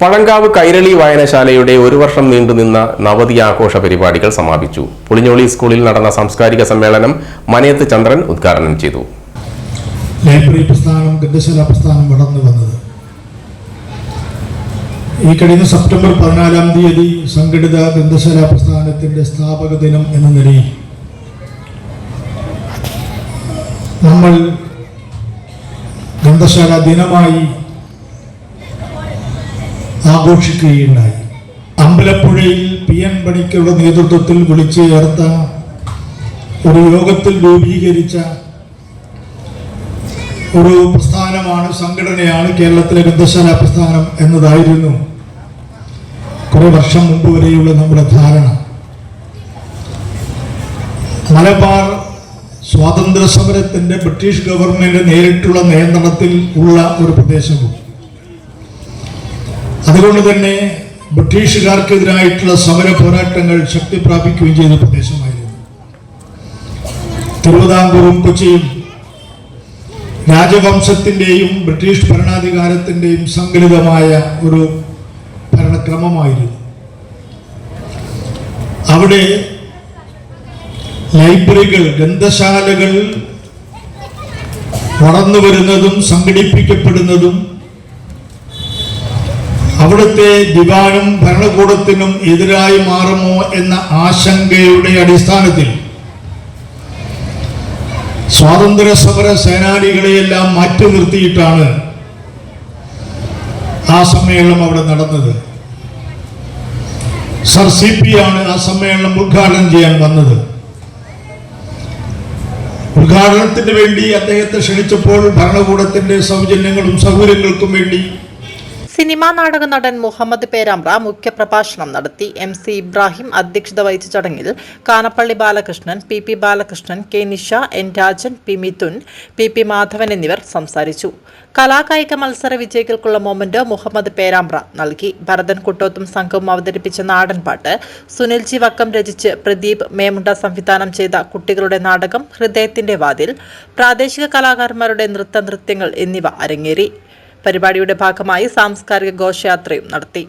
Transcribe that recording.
പഴങ്കാവ് കൈരളി വായനശാലയുടെ ഒരു വർഷം നീണ്ടുനിന്ന നവതി ആഘോഷ പരിപാടികൾ സമാപിച്ചു. പുളിഞ്ഞോളി സ്കൂളിൽ നടന്ന സാംസ്കാരിക സമ്മേളനം മനയത്ത് ചന്ദ്രൻ ഉദ്ഘാടനം ചെയ്തു. ലൈബ്രറി പ്രസ്ഥാനം ഗ്രന്ഥശാല പ്രസ്ഥാനം വളർന്നു വന്നത്. ഈ കഴിഞ്ഞ സെപ്റ്റംബർ പതിനാലാം തീയതി സംഘടിത ഗ്രന്ഥശാല പ്രസ്ഥാനത്തിന്റെ സ്ഥാപക ദിനം എന്ന നിലയിൽ നമ്മൾ ഗ്രന്ഥശാല ദിനമായി ആഘോഷിക്കുകയുണ്ടായി. അമ്പലപ്പുഴയിൽ പി എൻ പണിക്കരുടെ നേതൃത്വത്തിൽ വിളിച്ചു ചേർത്ത ഒരു യോഗത്തിൽ രൂപീകരിച്ച ഒരു പ്രസ്ഥാനമാണ് സംഘടനയാണ് കേരളത്തിലെ ഗ്രന്ഥശാല പ്രസ്ഥാനം എന്നതായിരുന്നു കുറെ വർഷം മുമ്പ് വരെയുള്ള നമ്മുടെ ധാരണ. മലബാർ സ്വാതന്ത്ര്യ സമരത്തിന്റെ ബ്രിട്ടീഷ് ഗവൺമെന്റ് നേരിട്ടുള്ള നിയന്ത്രണത്തിൽ ഉള്ള ഒരു പ്രദേശവും അതുകൊണ്ട് തന്നെ ബ്രിട്ടീഷുകാർക്കെതിരായിട്ടുള്ള സമര പോരാട്ടങ്ങൾ ശക്തി പ്രാപിക്കുകയും ചെയ്ത പ്രദേശമായിരുന്നു. തിരുവിതാംകൂറും കൊച്ചിയും രാജവംശത്തിന്റെയും ബ്രിട്ടീഷ് ഭരണാധികാരത്തിന്റെയും സങ്കലിതമായ ഒരു ഭരണക്രമമായിരുന്നു. അവിടെ ലൈബ്രറികൾ ഗ്രന്ഥശാലകൾ വളർന്നു വരുന്നതും സംഘടിപ്പിക്കപ്പെടുന്നതും അവിടുത്തെ ദിവാനും ഭരണകൂടത്തിനും എതിരായി മാറുമോ എന്ന ആശങ്കയുടെ അടിസ്ഥാനത്തിൽ സ്വാതന്ത്ര്യ സമര സേനാനികളെയെല്ലാം മാറ്റി നിർത്തിയിട്ടാണ് ആ സമ്മേളനം അവിടെ നടന്നത്. സർ സി പി ആണ് ആ സമ്മേളനം ഉദ്ഘാടനം ചെയ്യാൻ വന്നത്. ഉദ്ഘാടനത്തിന് വേണ്ടി അദ്ദേഹത്തെ ക്ഷണിച്ചപ്പോൾ ഭരണകൂടത്തിന്റെ സൗജന്യങ്ങളും സൗകര്യങ്ങൾക്കും വേണ്ടി സിനിമാ നാടക നടൻ മുഹമ്മദ് പേരാമ്പ്ര മുഖ്യപ്രഭാഷണം നടത്തി. എം സി ഇബ്രാഹിം അധ്യക്ഷത വഹിച്ച ചടങ്ങിൽ Kanappally Balakrishnan P P Balakrishnan K Nisha N Rajan P Mithun P P Madhavan എന്നിവർ സംസാരിച്ചു. കലാകായിക മത്സര വിജയികൾക്കുള്ള മൊമെന്റ് മുഹമ്മദ് പേരാമ്പ്ര നൽകി. ഭരതൻ കുട്ടോത്തും സംഘവും അവതരിപ്പിച്ച നാടൻപാട്ട് സുനിൽ ജി വക്കം രചിച്ച് പ്രദീപ് മേമുണ്ട സംവിധാനം ചെയ്ത കുട്ടികളുടെ നാടകം ഹൃദയത്തിന്റെ വാതിൽ പ്രാദേശിക കലാകാരന്മാരുടെ നൃത്ത നൃത്യങ്ങൾ എന്നിവ അരങ്ങേറി. പരിപാടിയുടെ ഭാഗമായി സാംസ്കാരിക ഘോഷയാത്രയും നടത്തി